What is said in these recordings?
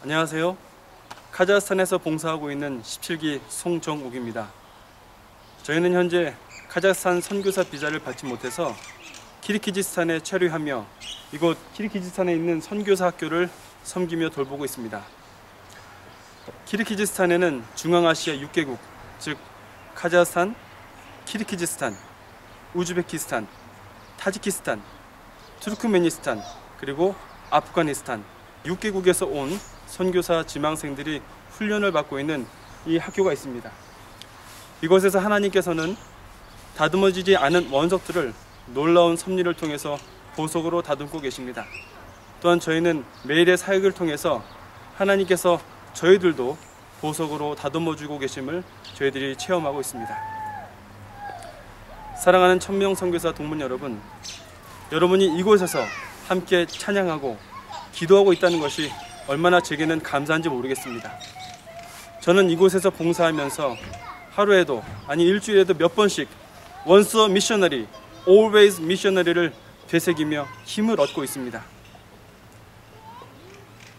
안녕하세요. 카자흐스탄에서 봉사하고 있는 17기 송정욱입니다. 저희는 현재 카자흐스탄 선교사 비자를 받지 못해서 키르키지스탄에 체류하며 이곳 키르키지스탄에 있는 선교사 학교를 섬기며 돌보고 있습니다. 키르키지스탄에는 중앙아시아 6개국, 즉 카자흐스탄, 키르키지스탄, 우즈베키스탄, 타지키스탄, 투르크메니스탄, 그리고 아프가니스탄 6개국에서 온 선교사 지망생들이 훈련을 받고 있는 이 학교가 있습니다. 이곳에서 하나님께서는 다듬어지지 않은 원석들을 놀라운 섭리를 통해서 보석으로 다듬고 계십니다. 또한 저희는 매일의 사역을 통해서 하나님께서 저희들도 보석으로 다듬어주고 계심을 저희들이 체험하고 있습니다. 사랑하는 천명 선교사 동문 여러분, 여러분이 이곳에서 함께 찬양하고 기도하고 있다는 것이 얼마나 제게는 감사한지 모르겠습니다. 저는 이곳에서 봉사하면서 하루에도 아니 일주일에도 몇 번씩 a missionary, always missionary를 되새기며 힘을 얻고 있습니다.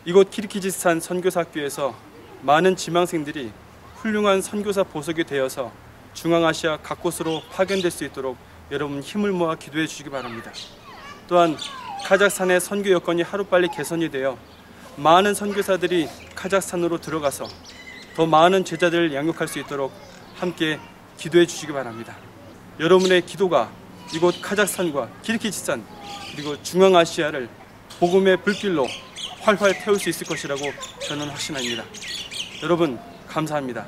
이곳 키르키지스탄 선교사 학교에서 많은 지망생들이 훌륭한 선교사 보석이 되어서 중앙아시아 각 곳으로 파견될 수 있도록 여러분 힘을 모아 기도해 주시기 바랍니다. 또한 카자흐스탄의 선교 여건이 하루빨리 개선이 되어 많은 선교사들이 카자흐스탄으로 들어가서 더 많은 제자들을 양육할 수 있도록 함께 기도해 주시기 바랍니다. 여러분의 기도가 이곳 카자흐스탄과 키르키지스탄 그리고 중앙아시아를 복음의 불길로 활활 태울 수 있을 것이라고 저는 확신합니다. 여러분 감사합니다.